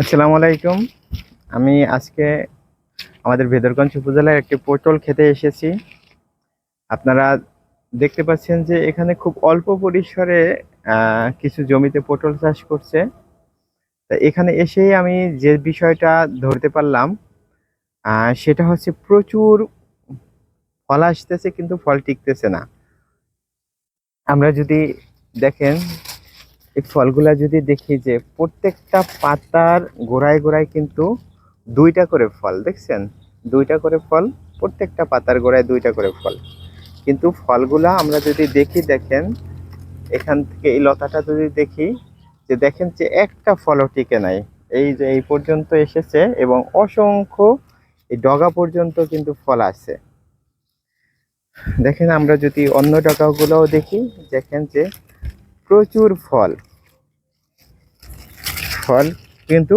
আসসালামু আলাইকুম। আমি আজকে আমাদের ভেদরগঞ্জ উপজেলার একটি পটল খেতে এসেছি। আপনারা দেখতে পাচ্ছেন যে এখানে খুব অল্প পরিসরে কিছু জমিতে পটল চাষ করছে। তা এখানে এসেই আমি যে বিষয়টা ধরতে পারলাম সেটা হচ্ছে প্রচুর ফল আসতেছে কিন্তু ফল টিকতেছে না। আমরা যদি দেখেন এই ফলগুলা যদি দেখি যে প্রত্যেকটা পাতার গোড়ায় গোড়ায় কিন্তু দুইটা করে ফল, দেখছেন? দুইটা করে ফল, প্রত্যেকটা পাতার গোড়ায় দুইটা করে ফল। কিন্তু ফলগুলা আমরা যদি দেখি, দেখেন, এখান থেকে এই লতাটা যদি দেখি, যে দেখেন যে একটা ফলও টিকে নাই। এই যে এই পর্যন্ত এসেছে এবং অসংখ্য এই ডগা পর্যন্ত কিন্তু ফল আছে। দেখেন আমরা যদি অন্য ডগাগুলোও দেখি, দেখেন যে প্রচুর ফল। ফল, কিন্তু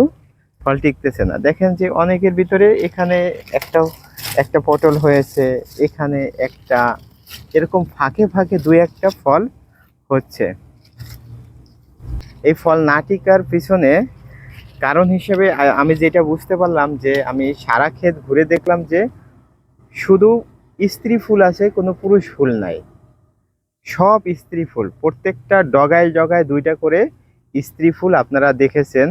ফল টিকতেছে না। দেখেন যে অনেকের ভিতরে এখানে একটা একটা পটল হয়েছে, এখানে একটা, এরকম ফাঁকে ফাঁকে দুই একটা ফল হচ্ছে। এই ফল না টিকার পিছনে কারণ হিসেবে আমি যেটা বুঝতে পারলাম যে আমি সারা ক্ষেত ঘুরে দেখলাম যে শুধু স্ত্রী ফুল আছে, কোনো পুরুষ ফুল নাই। সব স্ত্রী ফুল, প্রত্যেকটা ডগায় ডগায় দুইটা করে স্ত্রী ফুল আপনারা দেখেছেন,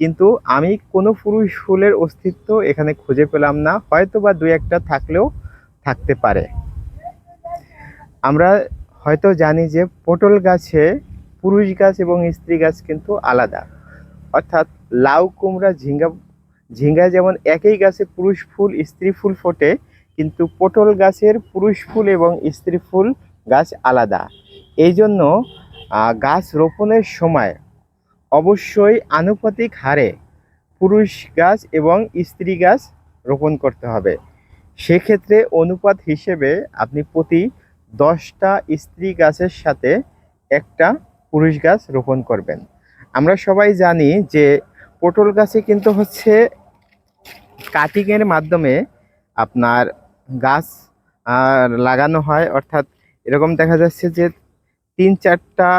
কিন্তু আমি কোনো পুরুষ ফুলের অস্তিত্ব এখানে খুঁজে পেলাম না হয়তো বা দু একটা থাকলেও থাকতে পারে। আমরা হয়তো জানি যে পটল গাছে পুরুষ গাছ এবং স্ত্রী গাছ কিন্তু আলাদা। অর্থাৎ লাউ, কুমড়া, ঝিঙ্গা ঝিঙ্গা যেমন একই গাছে পুরুষ ফুল, স্ত্রী ফুল ফোটে, কিন্তু পটল গাছের পুরুষ ফুল এবং স্ত্রী ফুল গাছ আলাদা। এই জন্য গাছ রোপণের সময় অবশ্যই আনুপাতিক হারে পুরুষ গাছ এবং স্ত্রী গাছ রোপণ করতে হবে। সেক্ষেত্রে অনুপাত হিসেবে আপনি প্রতি দশটা স্ত্রী গাছের সাথে একটা পুরুষ গাছ রোপণ করবেন। আমরা সবাই জানি যে পটল গাছে কিন্তু হচ্ছে কাটিংয়ের মাধ্যমে আপনার গাছ লাগানো হয়। অর্থাৎ এরকম দেখা যাচ্ছে যে তিন চারটা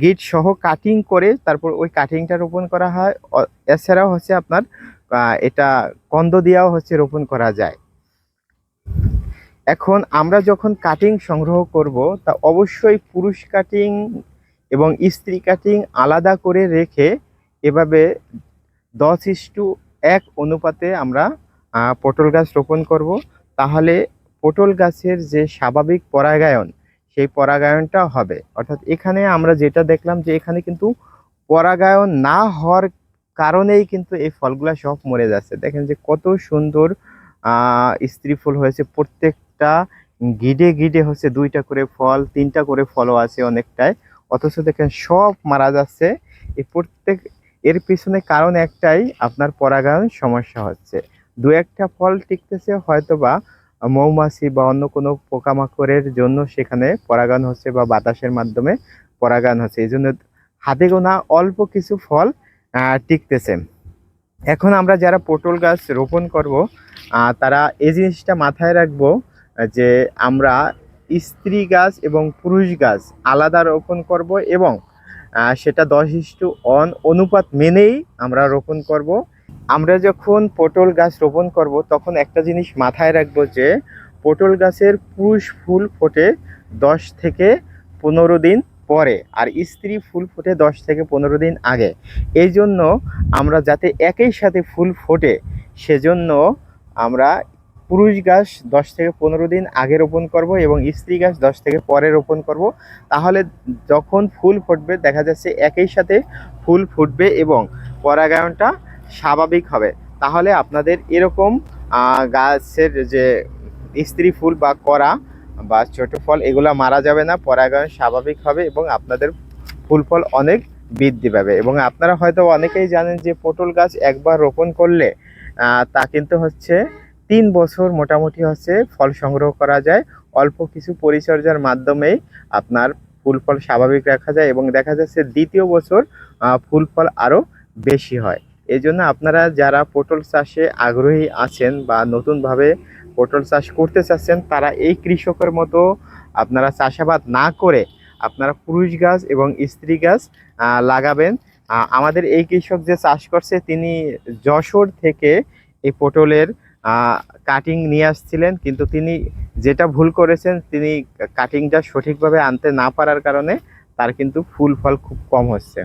গিট সহ কাটিং করে তারপর ওই কাটিংটা রোপণ করা হয়। এছাড়াও হচ্ছে আপনার এটা কন্দ দিয়েও হচ্ছে রোপণ করা যায়। এখন আমরা যখন কাটিং সংগ্রহ করব, তা অবশ্যই পুরুষ কাটিং এবং স্ত্রী কাটিং আলাদা করে রেখে এভাবে দশ ইস্টু এক অনুপাতে আমরা পটল গাছ রোপণ করব। তাহলে পটল গাছের যে স্বাভাবিক পরাগায়ন সেই পরাগায়নটা হবে। অর্থাৎ এখানে আমরা যেটা দেখলাম যে এখানে কিন্তু পরাগায়ন না হওয়ার কারণেই কিন্তু এই ফলগুলা সব মরে যাচ্ছে। দেখেন যে কত সুন্দর স্ত্রী ফুল হয়েছে। প্রত্যেকটা গিডে গিডে হচ্ছে দুইটা করে ফল, তিনটা করে ফলও আছে অনেকটাই। অথচ দেখেন সব মারা যাচ্ছে। এই প্রত্যেক, এর পিছনে কারণ একটাই, আপনার পরাগায়ন সমস্যা হচ্ছে। দু একটা ফল টিকতেছে হয়তোবা মৌমাছি বা অন্য কোনো পোকামাকড়ের জন্য সেখানে পরাগায়ন হচ্ছে বা বাতাসের মাধ্যমে পরাগায়ন হচ্ছে। এই জন্য হাতে গোনা অল্প কিছু ফল টিকতেছে। এখন আমরা যারা পটল গাছ রোপণ করব তারা এই জিনিসটা মাথায় রাখব, যে আমরা স্ত্রী গাছ এবং পুরুষ গাছ আলাদা রোপণ করব এবং সেটা দশ ইস্টু অন অনুপাত মেনেই আমরা রোপণ করব। আমরা যখন পটল গাছ রোপণ করব, তখন একটা জিনিস মাথায় রাখব যে, পটল গাছের পুরুষ ফুল ফোটে দশ থেকে পনেরো দিন পরে, আর স্ত্রী ফুল ফোটে দশ থেকে পনেরো দিন আগে। এই জন্য আমরা যাতে একই সাথে ফুল ফোটে, সেজন্য আমরা পুরুষ গাছ দশ থেকে পনেরো দিন আগে রোপণ করব এবং স্ত্রী গাছ দশ থেকে পরে রোপণ করব। তাহলে যখন ফুল ফুটবে, দেখা যাচ্ছে একই সাথে ফুল ফুটবে এবং পরাগায়নটা স্বাভাবিক হবে। তাহলে আপনাদের এরকম গাছের যে স্ত্রী ফুল বা করা বা ছোট ফল, এগুলো মারা যাবে না, পরাগায়ন স্বাভাবিক হবে এবং আপনাদের ফুল ফল অনেক বৃদ্ধি পাবে। এবং আপনারা হয়তো অনেকেই জানেন যে পটল গাছ একবার রোপণ করলে তা কিন্তু হচ্ছে তিন বছর মোটামুটি হচ্ছে ফল সংগ্রহ করা যায়। অল্প কিছু পরিচর্যার মাধ্যমেই আপনার ফুল ফল স্বাভাবিক রাখা যায় এবং দেখা যাচ্ছে দ্বিতীয় বছর ফুল ফল আরও বেশি হয়। এই জন্য আপনারা যারা পটল চাষে আগ্রহী আছেন বা নতুনভাবে পটল চাষ করতে চাচ্ছেন, তারা এই কৃষকের মতো আপনারা চাষাবাদ না করে আপনারা পুরুষ গাছ এবং স্ত্রী গাছ লাগাবেন। আমাদের এই কৃষক যে চাষ করছে, তিনি যশোর থেকে এই পটলের কাটিং নিয়ে আসছিলেন। কিন্তু তিনি যেটা ভুল করেছেন, তিনি কাটিংটা সঠিকভাবে আনতে না পারার কারণে তার কিন্তু ফুল ফল খুব কম হচ্ছে।